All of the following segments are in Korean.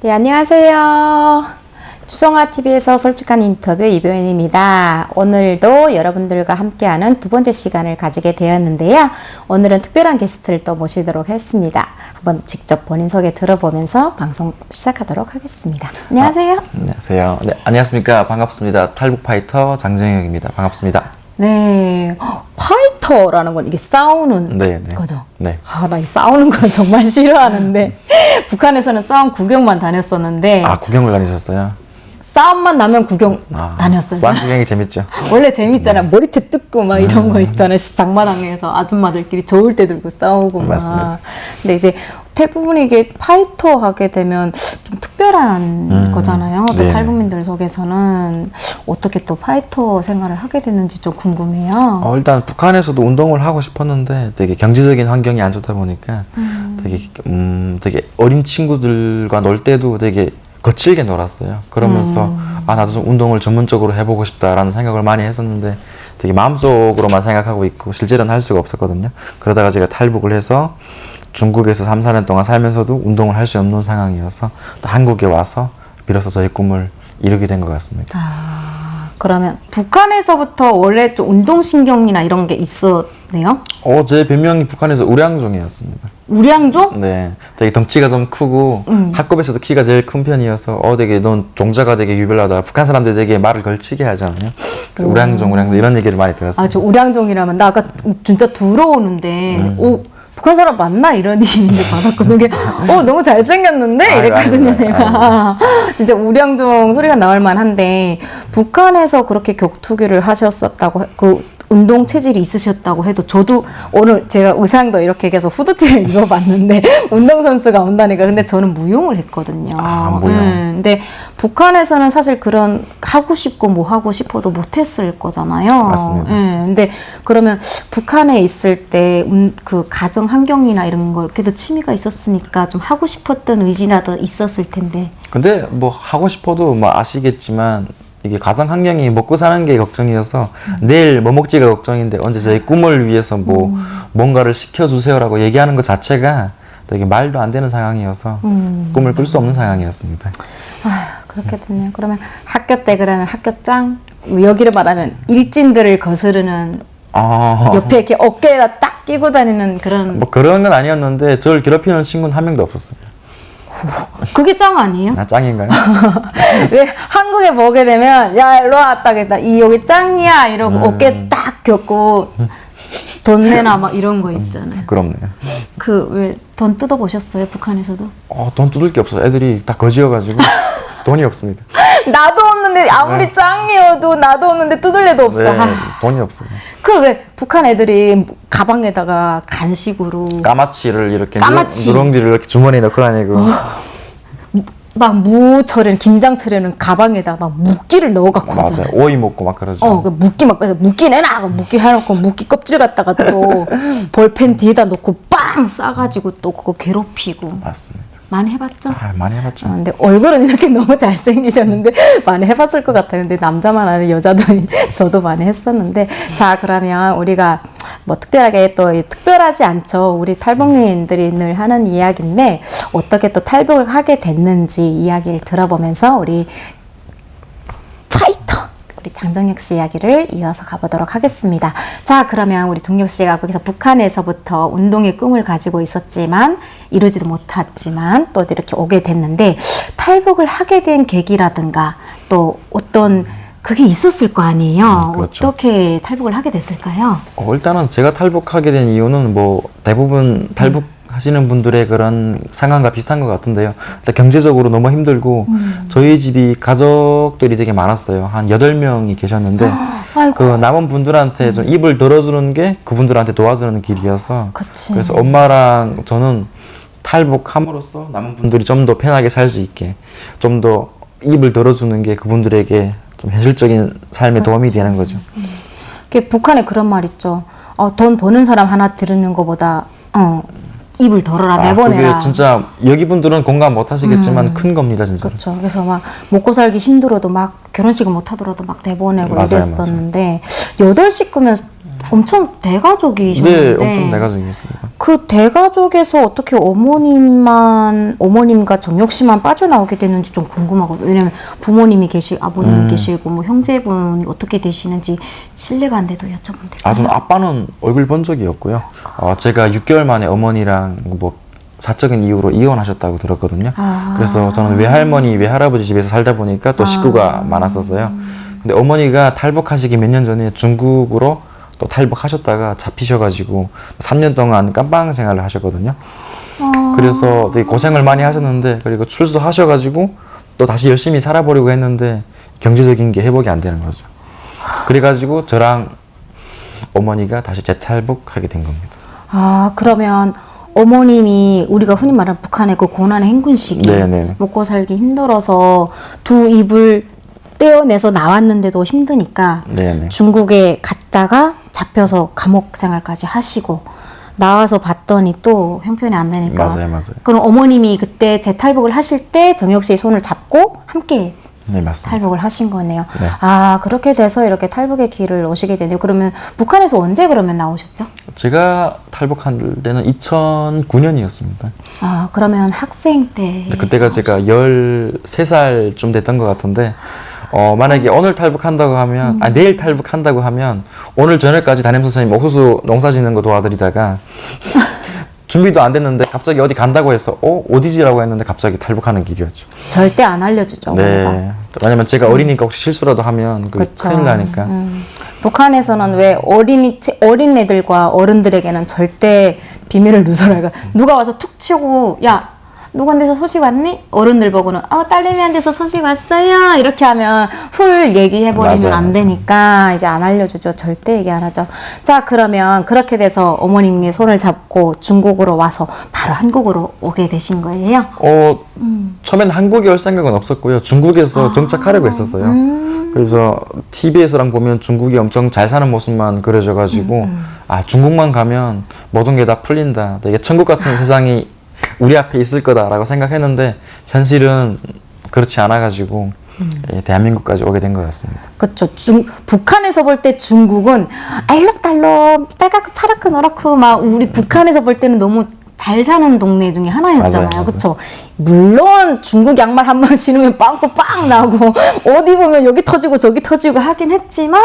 네, 안녕하세요. 주성아 TV에서 솔직한 인터뷰 이병현입니다. 오늘도 여러분들과 함께하는 두 번째 시간을 가지게 되었는데요. 오늘은 특별한 게스트를 또 모시도록 했습니다. 한번 직접 본인 소개 들어보면서 방송 시작하도록 하겠습니다. 안녕하세요. 안녕하세요. 네, 안녕하십니까. 반갑습니다. 탈북 파이터 장정혁입니다. 반갑습니다. 네, 헉, 파이터라는 건 이게 싸우는 네, 네. 거죠. 네. 아, 나 이 싸우는 거는 정말 싫어하는데 북한에서는 싸움 구경만 다녔었는데 아, 구경을 다니셨어요? 싸움만 나면 구경 아, 다녔어요. 싼 구경이 재밌죠. 원래 재밌잖아. 머리채 뜯고 막 이런 거 있잖아. 시- 장마당에서 아줌마들끼리 저울 때 들고 싸우고 막. 맞습니다. 근데 이제 대부분 이게 파이터 하게 되면 좀 특별한 거잖아요. 또 네. 탈북민들 속에서는 어떻게 또 파이터 생활을 하게 됐는지 좀 궁금해요. 어, 일단 북한에서도 운동을 하고 싶었는데 되게 경제적인 환경이 안 좋다 보니까 되게 음, 되게 어린 친구들과 놀 때도 되게 거칠게 놀았어요. 그러면서 아 나도 좀 운동을 전문적으로 해보고 싶다라는 생각을 많이 했었는데 되게 마음속으로만 생각하고 있고 실제로는 할 수가 없었거든요. 그러다가 제가 탈북을 해서 중국에서 3, 4년 동안 살면서도 운동을 할 수 없는 상황이어서 또 한국에 와서 비로소 저의 꿈을 이루게 된 것 같습니다. 아, 그러면 북한에서부터 원래 좀 운동신경이나 이런 게 있었네요? 어, 제 별명이 북한에서 우량종이었습니다. 우량종? 네, 되게 덩치가 좀 크고 음. 학급에서도 키가 제일 큰 편이어서 어 되게 넌 종자가 되게 유별나다. 북한 사람들 되게 말을 걸치게 하잖아요. 그래서 우량종, 우량종 이런 얘기를 많이 들었어요. 아, 저 우량종이라면 나 아까 진짜 들어오는데, 음. 오, 북한 사람 맞나? 이런 이미지 받았거든요. 어, 너무 잘생겼는데? 아이고, 이랬거든요, 아이고, 내가. 진짜 우량종 소리가 나올 만한데, 북한에서 그렇게 격투기를 하셨었다고, 해- 그, 운동 체질이 있으셨다고 해도 저도 오늘 제가 의상도 이렇게 계속 후드티를 입어봤는데 운동선수가 온다니까 근데 저는 무용을 했거든요. 아, 무용. 음, 근데 북한에서는 사실 그런 하고 싶고 뭐 하고 싶어도 못했을 거잖아요. 맞습니다. 예, 근데 그러면 북한에 있을 때 그 가정 환경이나 이런 걸 그래도 취미가 있었으니까 좀 하고 싶었던 의지라도 있었을 텐데. 근데 뭐 하고 싶어도 뭐 아시겠지만 이게 가상 환경이 먹고 사는 게 걱정이어서 내일 뭐 먹지가 걱정인데 언제 저희 꿈을 위해서 뭐 뭔가를 시켜주세요라고 얘기하는 것 자체가 되게 말도 안 되는 상황이어서 꿈을 꿀 수 없는 상황이었습니다. 아휴, 그렇게 됐네요. 그러면 학교 때 그러면 학교 짱 여기를 말하면 일진들을 거스르는 아, 옆에 이렇게 어깨에다 딱 끼고 다니는 그런 뭐 그런 건 아니었는데 저를 괴롭히는 친구는 한 명도 없었어요. 그게 짱 아니에요? 나 짱인가요? 왜 한국에 보게 되면 야 일로 왔다 그랬다 이 여기 짱이야 이러고 어깨 딱 겹고 돈 내놔 막 이런 거 있잖아요. 부끄럽네요. 그 왜 돈 뜯어 보셨어요 북한에서도? 어, 돈 뜯을 게 없어. 애들이 다 거지여가지고 돈이 없습니다. 나도 없는데 아무리 짱이어도 나도 없는데 뜯을 애도 없어. 네, 아, 돈이 없어요. 그 왜 북한 애들이 가방에다가 간식으로 까마치를 이렇게 까마치. 누렁, 지를 이렇게 주머니에 넣고 다니고 막 무철에는 김장철에는 가방에다 막 무기를 넣어 갖고 맞아요. 하잖아요. 오이 먹고 막 그러죠. 어, 그 무기 막 빼서 무기 내놔! 그 무기 해놓고 무기 껍질 갖다가 또 볼펜 뒤에다 놓고 빵 싸가지고 또 그거 괴롭히고 맞습니다. 많이 해봤죠? 아, 많이 해봤죠. 어, 근데 얼굴은 이렇게 너무 잘생기셨는데 많이 해봤을 것 같아요. 근데 남자만 아는 여자도 저도 많이 했었는데 자 그러면 우리가 뭐 특별하게 또 이- 특별하지 않죠. 우리 탈북민들이 늘 하는 이야기인데 어떻게 또 탈북을 하게 됐는지 이야기를 들어보면서 우리 파이터 우리 장정혁 씨 이야기를 이어서 가보도록 하겠습니다. 자, 그러면 우리 정혁 씨가 거기서 북한에서부터 운동의 꿈을 가지고 있었지만 이루지도 못했지만 또 이렇게 오게 됐는데 탈북을 하게 된 계기라든가 또 어떤 그게 있었을 거 아니에요. 음, 그렇죠. 어떻게 탈북을 하게 됐을까요? 어, 일단은 제가 탈북하게 된 이유는 뭐 대부분 탈북 하시는 분들의 그런 상황과 비슷한 것 같은데요. 일단 경제적으로 너무 힘들고 저희 집이 가족들이 되게 많았어요. 한 여덟 명이 계셨는데 아이고. 그 남은 분들한테 좀 입을 덜어주는 게 그분들한테 도와주는 길이어서 그치. 그래서 엄마랑 저는 탈북함으로써 남은 분들이 좀 더 편하게 살 수 있게 좀 더 입을 덜어주는 게 그분들에게 좀 현실적인 삶에 도움이 되는 거죠. 그 북한에 그런 말 있죠. 어, 돈 버는 사람 하나 들으는 것보다 어, 입을 덜어라 아, 내보내라. 그게 진짜 여기 분들은 공감 못 하시겠지만 큰 겁니다, 진짜. 그렇죠. 그래서 막 먹고 살기 힘들어도 막 결혼식을 못 하더라도 막 내보내고 맞아요, 이랬었는데 여덟 식구면 엄청 대가족이셨는데 네, 엄청 내가족이었습니다. 그 대가족에서 어떻게 어머님만 어머님과 정혁 씨만 빠져나오게 되는지 좀 궁금하거든요. 왜냐면 부모님이 계시 아버님이 음. 계시고 뭐 형제분이 어떻게 되시는지 신뢰가 안 돼도 여쭤보면 될까요? 아, 저는 아빠는 얼굴 본 적이 없고요. 어, 제가 6개월 만에 어머니랑 뭐 사적인 이유로 이혼하셨다고 들었거든요. 아. 그래서 저는 외할머니, 외할아버지 집에서 살다 보니까 또 식구가 많았었어요. 근데 어머니가 탈북하시기 몇 년 전에 중국으로 또 탈북하셨다가 잡히셔가지고 3년 동안 깜빵 생활을 하셨거든요. 아. 그래서 되게 고생을 많이 하셨는데 그리고 출소하셔가지고 또 다시 열심히 살아보려고 했는데 경제적인 게 회복이 안 되는 거죠. 그래가지고 저랑 어머니가 다시 재탈북하게 된 겁니다. 아 그러면 어머님이 우리가 흔히 말하는 북한의 그 고난의 행군 시기 네네. 먹고 살기 힘들어서 두 입을 떼어내서 나왔는데도 힘드니까 네네. 중국에 갔다가 잡혀서 감옥 생활까지 하시고 나와서 봤더니 또 형편이 안 되니까 맞아요, 맞아요. 그럼 어머님이 그때 재탈북을 하실 때 정혁 씨의 손을 잡고 함께 네, 맞습니다. 탈북을 하신 거네요. 네. 아 그렇게 돼서 이렇게 탈북의 길을 오시게 되네요. 그러면 북한에서 언제 그러면 나오셨죠? 제가 탈북한 때는 2009년이었습니다. 아 그러면 학생 때 그때가 제가 13살쯤 됐던 것 같은데, 어, 만약에 오늘 탈북한다고 하면, 아, 내일 탈북한다고 하면, 오늘 저녁까지 담임 선생님 옥수수 농사 짓는 거 도와드리다가, 준비도 안 됐는데, 갑자기 어디 간다고 해서, 어, 어디지라고 했는데, 갑자기 탈북하는 길이었죠. 절대 안 알려주죠. 네. 왜냐면 제가 어리니까 혹시 실수라도 하면, 그쵸. 큰일 나니까. 음. 북한에서는 왜 어린이 치- 어린 애들과 어른들에게는 절대 비밀을 누설하가 누가 와서 툭 치고 야 누구한테서 소식 왔니? 어른들 보고는 어 딸내미한테서 소식 왔어요 이렇게 하면 훌 얘기해 버리면 맞아요. 안 되니까 이제 안 알려주죠 절대 얘기 안 하죠 자 그러면 그렇게 돼서 어머님의 손을 잡고 중국으로 와서 바로 한국으로 오게 되신 거예요? 어, 처음엔 한국에 올 생각은 없었고요. 중국에서 정착하려고 했었어요. 그래서 TV에서랑 보면 중국이 엄청 잘 사는 모습만 그려져가지고, 아, 중국만 가면 모든 게 다 풀린다. 되게 천국 같은 세상이 우리 앞에 있을 거다라고 생각했는데, 현실은 그렇지 않아가지고, 예, 대한민국까지 오게 된 것 같습니다. 그쵸. 중, 북한에서 볼 때 중국은 알록달록, 빨갛고 파랗고 노랗고 막 우리 북한에서 볼 때는 너무 잘 사는 동네 중에 하나였잖아요. 그쵸. 물론 중국 양말 한 번 신으면 빵꾸 빵 나고 어디 보면 여기 터지고 저기 터지고 하긴 했지만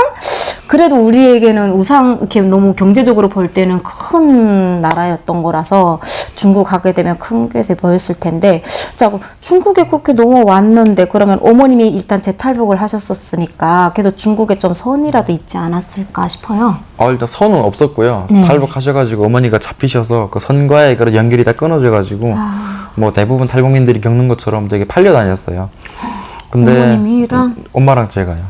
그래도 우리에게는 우상 이렇게 너무 경제적으로 볼 때는 큰 나라였던 거라서 중국 가게 되면 큰게 보였을 텐데 자그 중국에 그렇게 넘어왔는데 그러면 어머님이 일단 재탈북을 하셨었으니까 그래도 중국에 좀 선이라도 있지 않았을까 싶어요. 어, 일단 선은 없었고요. 네. 탈북하셔가지고 어머니가 잡히셔서 그 선과의 그런 연결이 다 끊어져가지고 아. 뭐 대부분 탈북민들이 겪는 것처럼 되게 팔려 다녔어요. 근데 어머님이랑? 음, 엄마랑 제가요.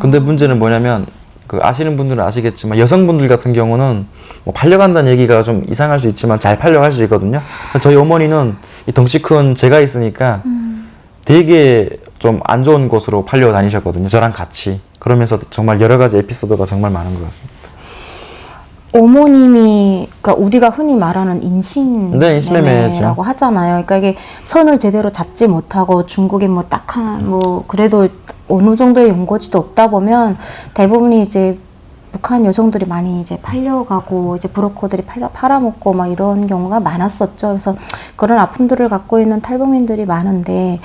근데 문제는 뭐냐면 그 아시는 분들은 아시겠지만 여성분들 같은 경우는 뭐 팔려간다는 얘기가 좀 이상할 수 있지만 잘 팔려갈 수 있거든요. 저희 어머니는 이 덩치 큰 제가 있으니까 되게 좀 안 좋은 곳으로 팔려 다니셨거든요. 저랑 같이. 그러면서 정말 여러 가지 에피소드가 정말 많은 것 같습니다. 어머님이 그러니까 우리가 흔히 말하는 인신 네, 하잖아요. 그러니까 이게 선을 제대로 잡지 못하고 중국에 뭐 딱한 뭐 그래도 어느 정도의 연고지도 없다 보면 대부분이 이제 북한 여성들이 많이 이제 팔려가고 이제 브로커들이 팔려 팔아먹고 막 이런 경우가 많았었죠. 그래서 그런 아픔들을 갖고 있는 탈북민들이 많은데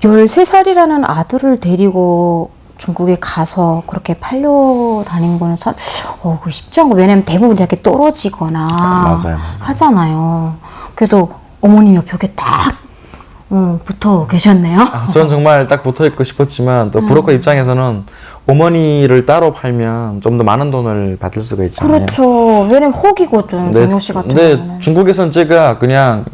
13살이라는 아들을 데리고 중국에 가서 그렇게 팔려 다닌 거는 사, 어, 그 쉽지 않고, 왜냐면 대부분 이렇게 떨어지거나 맞아요, 맞아요. 하잖아요. 그래도 어머님 옆에 이렇게 딱, 어, 붙어 계셨네요. 아, 저는 정말 딱 붙어 있고 싶었지만 음. 또 브로커 입장에서는 어머니를 따로 팔면 좀 더 많은 돈을 받을 수가 있잖아요. 그렇죠. 왜냐면 혹이거든, 정혁 씨 같은 네, 경우는. 중국에선 제가 그냥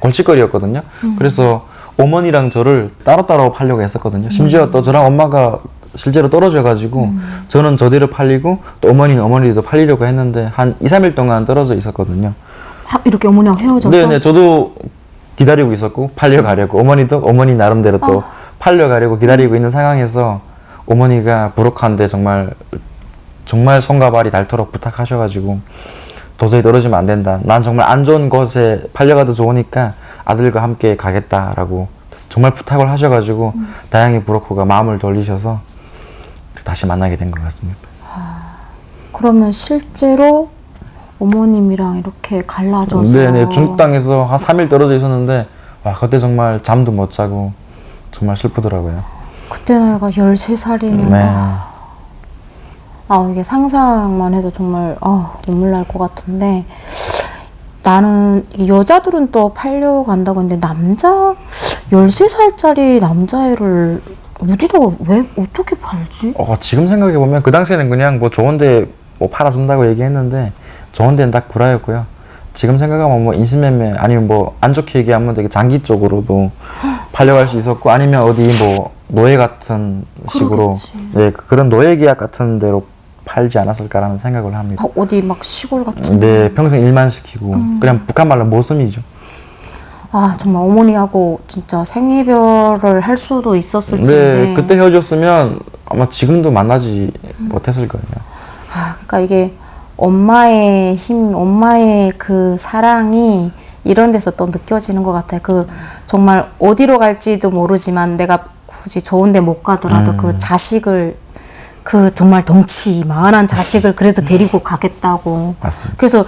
골칫거리였거든요. 음. 그래서 어머니랑 저를 따로따로 팔려고 했었거든요. 심지어 또 저랑 엄마가 실제로 떨어져가지고 음. 저는 저대로 팔리고 또 어머니는 어머니도 팔리려고 했는데 한 2, 3일 동안 떨어져 있었거든요. 하- 이렇게 어머니랑 헤어져서. 네네, 저도 기다리고 있었고 팔려가려고 어머니도 어머니 나름대로 또 어. 팔려가려고 기다리고 있는 상황에서 어머니가 부록한데 정말 정말 손과 발이 닳도록 부탁하셔가지고 도저히 떨어지면 안 된다. 난 정말 안 좋은 곳에 팔려가도 좋으니까 아들과 함께 가겠다라고 정말 부탁을 하셔가지고 다행히 브로커가 마음을 돌리셔서 다시 만나게 된 것 같습니다. 그러면 실제로 어머님이랑 이렇게 갈라져서 네네 중국 땅에서 한 3일 떨어져 있었는데 와 그때 정말 잠도 못 자고 정말 슬프더라고요. 그때 나이가 13살이면 네. 아 이게 상상만 해도 정말 아 눈물 날 것 같은데 나는 여자들은 또 팔려 간다고 했는데 남자 13살짜리 남자애를 어디다가 왜 어떻게 팔지? 어, 지금 생각해 보면 그 당시에는 그냥 뭐 좋은데 뭐 팔아준다고 얘기했는데 좋은 데는 딱 구라였고요. 지금 생각하면 뭐 인신매매 아니면 뭐 안 좋게 얘기하면 되게 장기 쪽으로도 팔려갈 수 있었고 아니면 어디 뭐 노예 같은 식으로. 네 그- 그런 노예 계약 같은 데로 팔지 않았을까라는 생각을 합니다. 막 어디 막 시골 같은 네 평생 일만 시키고 그냥 북한 말로 모순이죠. 아 정말 어머니하고 진짜 생이별을 할 수도 있었을 텐데 네 그때 헤어졌으면 아마 지금도 만나지 못했을 거예요. 아, 그러니까 이게 엄마의 힘, 엄마의 그 사랑이 이런 데서 또 느껴지는 것 같아요. 그 정말 어디로 갈지도 모르지만 내가 굳이 좋은데 못 가더라도 음. 그 자식을 그 정말 덩치 이만한 자식을 그래도 데리고 가겠다고. 맞습니다. 그래서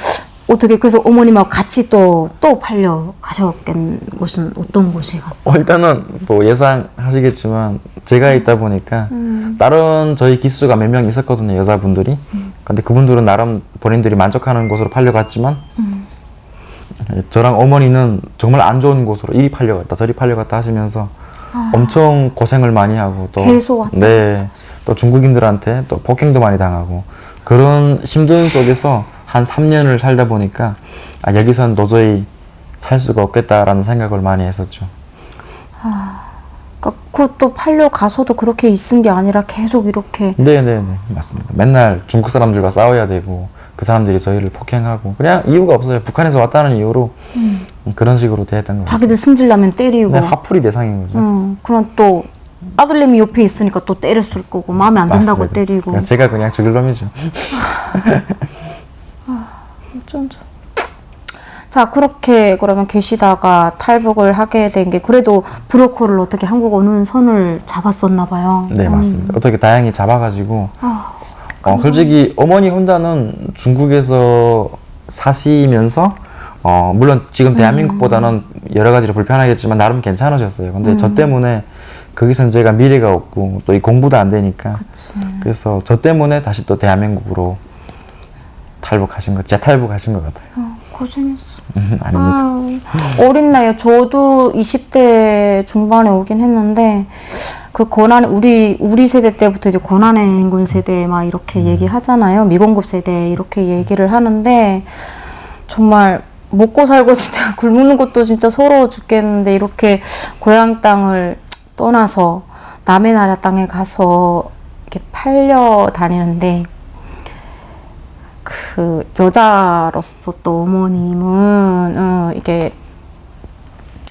어떻게 그래서 어머님하고 같이 또 또 팔려 가셨겠는 곳은 어떤 곳에 갔어요? 어, 일단은 뭐 예상하시겠지만 제가 있다 보니까 음. 다른 저희 기수가 몇 명 있었거든요 여자분들이 근데 그분들은 나름 본인들이 만족하는 곳으로 팔려갔지만 음. 예, 저랑 어머니는 정말 안 좋은 곳으로 이리 팔려갔다 저리 팔려갔다 하시면서 엄청 고생을 많이 하고 또 아. 계속 왔다 네, 또 중국인들한테 또 폭행도 많이 당하고 그런 힘든 속에서 한 3년을 살다 보니까 아, 여기선 도저히 살 수가 없겠다라는 생각을 많이 했었죠. 그러니까 그또 팔려 가서도 그렇게 있은 게 아니라 계속 이렇게 네네네 맞습니다. 맨날 중국 사람들과 싸워야 되고 그 사람들이 저희를 폭행하고 그냥 이유가 없어요. 북한에서 왔다는 이유로 그런 식으로 대했던 거죠. 자기들 승질나면 때리고 네, 화풀이 대상인 거죠. 응, 그럼 또 아들내미 옆에 있으니까 또 때렸을 거고 마음에 안 든다고 맞습니다. 때리고 제가 그냥 죽일 놈이죠. 어쩐지. 자 그렇게 그러면 계시다가 탈북을 하게 된 게 그래도 브로커를 어떻게 한국 오는 선을 잡았었나 봐요. 네 맞습니다. 어떻게 다행히 잡아가지고 아, 어, 솔직히 어머니 혼자는 중국에서 사시면서 어, 물론 지금 대한민국보다는 여러 가지로 불편하겠지만 나름 괜찮으셨어요. 근데 저 때문에 거기선 제가 미래가 없고 또 이 공부도 안 되니까 그치. 그래서 저 때문에 다시 또 대한민국으로 탈북하신 것, 재탈북하신 것 같아요. 어, 고생했어. 아닙니다. 아, 어린 나이에 저도 20대 중반에 오긴 했는데 그 고난 우리 우리 세대 때부터 이제 고난의 행군 세대 막 이렇게 얘기하잖아요. 미공급 세대 이렇게 얘기를 하는데 정말 먹고 살고 진짜 굶는 것도 진짜 서러워 죽겠는데 이렇게 고향 땅을 떠나서 남의 나라 땅에 가서 이렇게 팔려 다니는데 그 여자로서 또 어머님은 어, 이게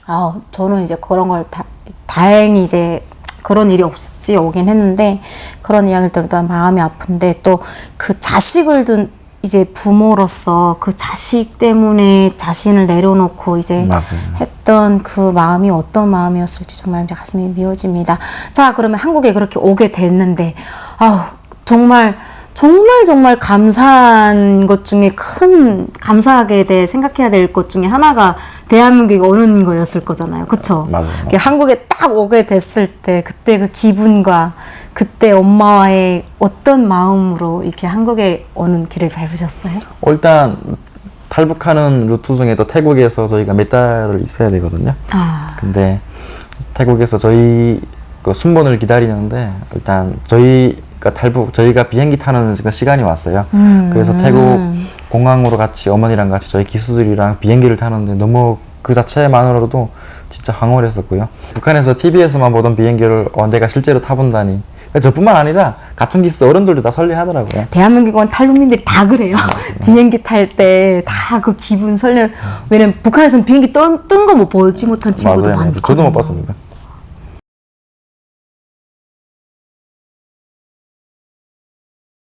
아 저는 이제 그런 걸 다, 다행히 이제 그런 일이 없이 오긴 했는데 그런 이야기를 들으면 또 마음이 아픈데 또 그 자식을 둔 이제 부모로서 그 자식 때문에 자신을 내려놓고 이제 맞아요. 했던 그 마음이 어떤 마음이었을지 정말 가슴이 미어집니다. 자, 그러면 한국에 그렇게 오게 됐는데, 아우, 정말, 정말 정말 감사한 것 중에 큰, 감사하게 돼 생각해야 될 것 중에 하나가 대한민국에 오는 거였을 거잖아요. 맞아요. 이렇게 한국에 딱 오게 됐을 때, 그때 그 기분과 그때 엄마와의 어떤 마음으로 이렇게 한국에 오는 길을 밟으셨어요? 어, 일단 탈북하는 루트 중에 또 태국에서 저희가 몇 달을 있어야 되거든요. 아, 근데 태국에서 저희 그 순번을 기다리는데 일단 저희 가 탈북 저희가 비행기 타는 그 시간이 왔어요. 음. 그래서 태국 공항으로 같이 어머니랑 같이 저희 기수들이랑 비행기를 타는데 너무 그 자체만으로도 진짜 황홀했었고요. 북한에서 TV에서만 보던 비행기를 어, 내가 실제로 타본다니. 저뿐만 아니라 같은 기수 어른들도 다 설레하더라고요. 대한민국은 탈북민들이 다 그래요. 비행기 탈 때 다 그 기분 설레. 왜냐면 북한에서는 비행기 뜬거뭐 보지 못한 친구도 맞아요. 많거든요. 저도 못 봤습니다.